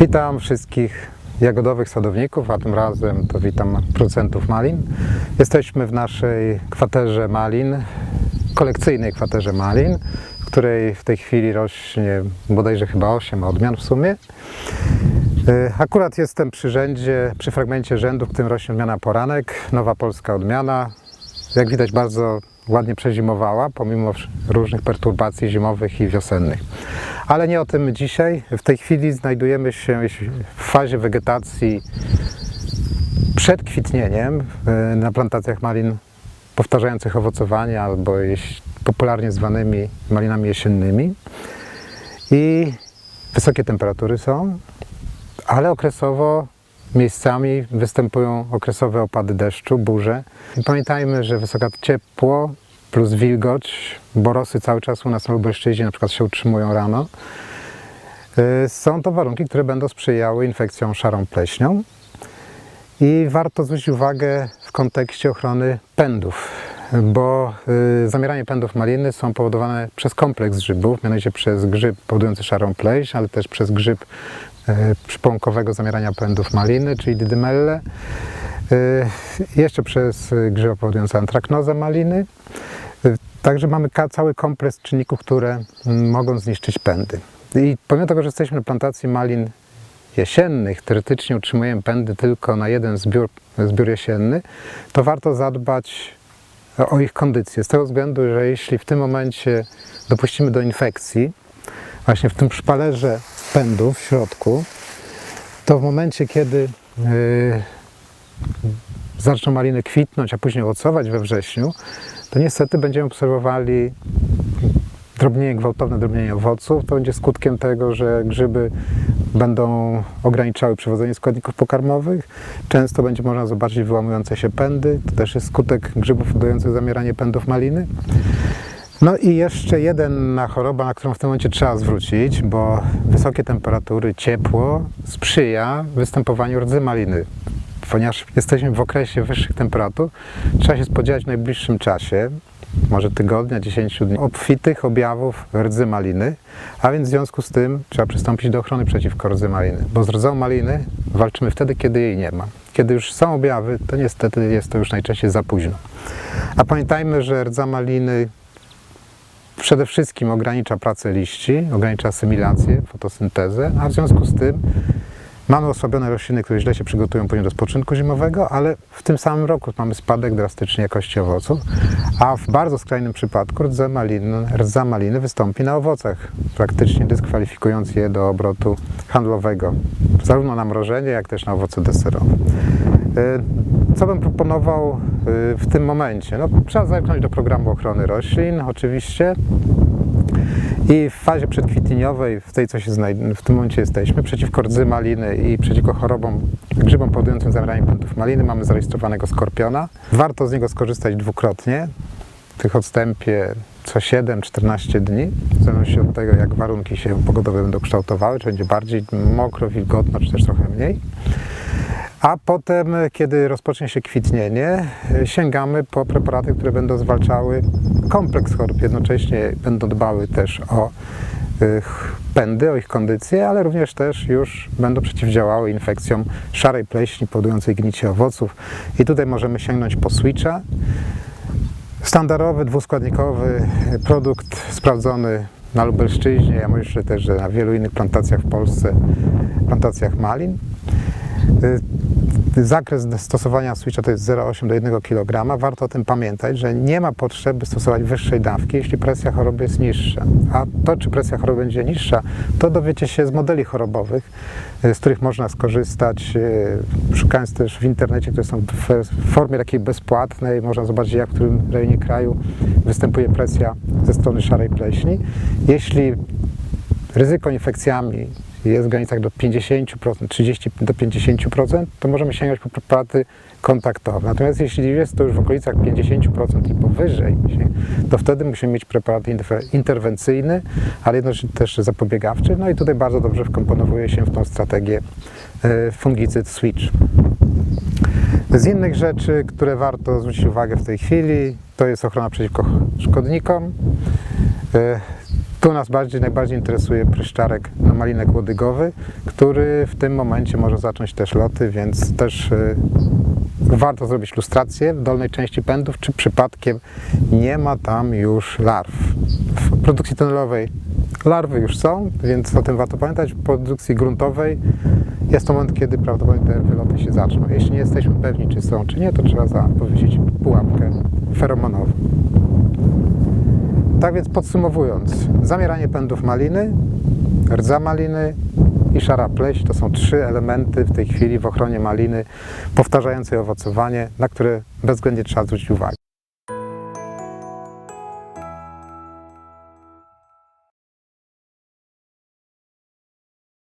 Witam wszystkich jagodowych sadowników, a tym razem to witam producentów malin. Jesteśmy w naszej kwaterze malin, kolekcyjnej kwaterze malin, w której w tej chwili rośnie bodajże chyba 8 odmian w sumie. Y, Akurat jestem przy rzędzie, przy fragmencie rzędu, w którym rośnie odmiana poranek, nowa polska odmiana. Jak widać bardzo ładnie przezimowała, pomimo różnych perturbacji zimowych i wiosennych. Ale nie o tym dzisiaj. W tej chwili znajdujemy się w fazie wegetacji przed kwitnieniem y, na plantacjach malin powtarzających owocowanie albo popularnie zwanymi malinami jesiennymi. I wysokie temperatury są, ale okresowo miejscami występują okresowe opady deszczu, burze. I pamiętajmy, że wysoka ciepło plus wilgoć, bo rosy cały czas u nas na Lubelszczyźnie na przykład się utrzymują rano. Y, Są to warunki, które będą sprzyjały infekcjom szarą pleśnią. I warto zwrócić uwagę w kontekście ochrony pędów, bo y, zamieranie pędów maliny są powodowane przez kompleks grzybów, mianowicie przez grzyb powodujący szarą pleśń, ale też przez grzyb y, przypłonkowego zamierania pędów maliny, czyli dydymelle, jeszcze przez y, grzyba powodujące antraknozę maliny. Także mamy cały kompleks czynników, które mm, mogą zniszczyć pędy. I pomimo tego, że jesteśmy na plantacji malin jesiennych, teoretycznie utrzymujemy pędy tylko na jeden zbiór, zbiór jesienny, to warto zadbać o ich kondycję. Z tego względu, że jeśli w tym momencie dopuścimy do infekcji, właśnie w tym szpalerze pędów w środku, to w momencie, kiedy yy, zaczną maliny kwitnąć, a później owocować we wrześniu, to niestety będziemy obserwowali drobnienie, gwałtowne drobnienie owoców. To będzie skutkiem tego, że grzyby będą ograniczały przewodzenie składników pokarmowych. Często będzie można zobaczyć wyłamujące się pędy. To też jest skutek grzybów dających zamieranie pędów maliny. No i jeszcze jedna choroba, na którą w tym momencie trzeba zwrócić, bo wysokie temperatury, ciepło sprzyja występowaniu rdzy maliny. Ponieważ jesteśmy w okresie wyższych temperatur, trzeba się spodziewać w najbliższym czasie, może tygodnia, 10 dni, obfitych objawów rdzy maliny, a więc w związku z tym trzeba przystąpić do ochrony przeciwko rdzy maliny, bo z rdzą maliny walczymy wtedy, kiedy jej nie ma. Kiedy już są objawy, to niestety jest to już najczęściej za późno. A pamiętajmy, że rdza maliny przede wszystkim ogranicza pracę liści, ogranicza asymilację, fotosyntezę, a w związku z tym mamy osłabione rośliny, które źle się przygotują później do spoczynku zimowego, ale w tym samym roku mamy spadek drastycznie jakości owoców, a w bardzo skrajnym przypadku rdza maliny, rdza maliny wystąpi na owocach, praktycznie dyskwalifikując je do obrotu handlowego, zarówno na mrożenie, jak też na owoce deserowe. Y, Co bym proponował y, w tym momencie? No, trzeba zerknąć do programu ochrony roślin, oczywiście. I w fazie przedkwitniowej, w tej co się znajd- w tym momencie jesteśmy, przeciwko rdzy maliny i przeciwko chorobom, grzybom powodującym zamieranie pędów maliny mamy zarejestrowanego skorpiona. Warto z niego skorzystać dwukrotnie, w tych odstępie co 7-14 dni, w zależności od tego, jak warunki się pogodowe będą kształtowały, czy będzie bardziej mokro, wilgotno, czy też trochę mniej. A potem, kiedy rozpocznie się kwitnienie, y, sięgamy po preparaty, które będą zwalczały kompleks chorób. Jednocześnie będą dbały też o y, pędy, o ich kondycję, ale również też już będą przeciwdziałały infekcjom szarej pleśni powodującej gnicie owoców. I tutaj możemy sięgnąć po switcha. Standardowy, dwuskładnikowy produkt sprawdzony na Lubelszczyźnie, a myślę też, że na wielu innych plantacjach w Polsce, plantacjach malin. Zakres stosowania switcha to jest 0,8 do 1 kg. Warto o tym pamiętać, że nie ma potrzeby stosować wyższej dawki, jeśli presja choroby jest niższa. A to, czy presja choroby będzie niższa, to dowiecie się z modeli chorobowych, y, z których można skorzystać, y, szukając też w internecie, które są w formie takiej bezpłatnej. Można zobaczyć, jak w którym rejonie kraju występuje presja ze strony szarej pleśni. Jeśli ryzyko infekcjami jest w granicach do 50%, 30 do 50%, to możemy sięgać po preparaty kontaktowe. Natomiast jeśli jest to już w okolicach 50% i powyżej, to wtedy musimy mieć preparat interwencyjny, ale jednocześnie też zapobiegawczy. No i tutaj bardzo dobrze wkomponowuje się w tą strategię e, fungicyd switch. Z innych rzeczy, które warto zwrócić uwagę w tej chwili, to jest ochrona przeciwko szkodnikom. E, Tu nas bardziej, najbardziej interesuje pryszczarek na malinek łodygowy, który w tym momencie może zacząć też loty, więc też y, warto zrobić lustrację w dolnej części pędów, czy przypadkiem nie ma tam już larw. W produkcji tunelowej larwy już są, więc o tym warto pamiętać. W produkcji gruntowej jest to moment, kiedy prawdopodobnie te wyloty się zaczną. Jeśli nie jesteśmy pewni, czy są, czy nie, to trzeba zapowiedzieć pułapkę feromonową. Tak więc podsumowując, zamieranie pędów maliny, rdza maliny i szara pleść to są trzy elementy w tej chwili w ochronie maliny powtarzającej owocowanie, na które bezwzględnie trzeba zwrócić uwagę.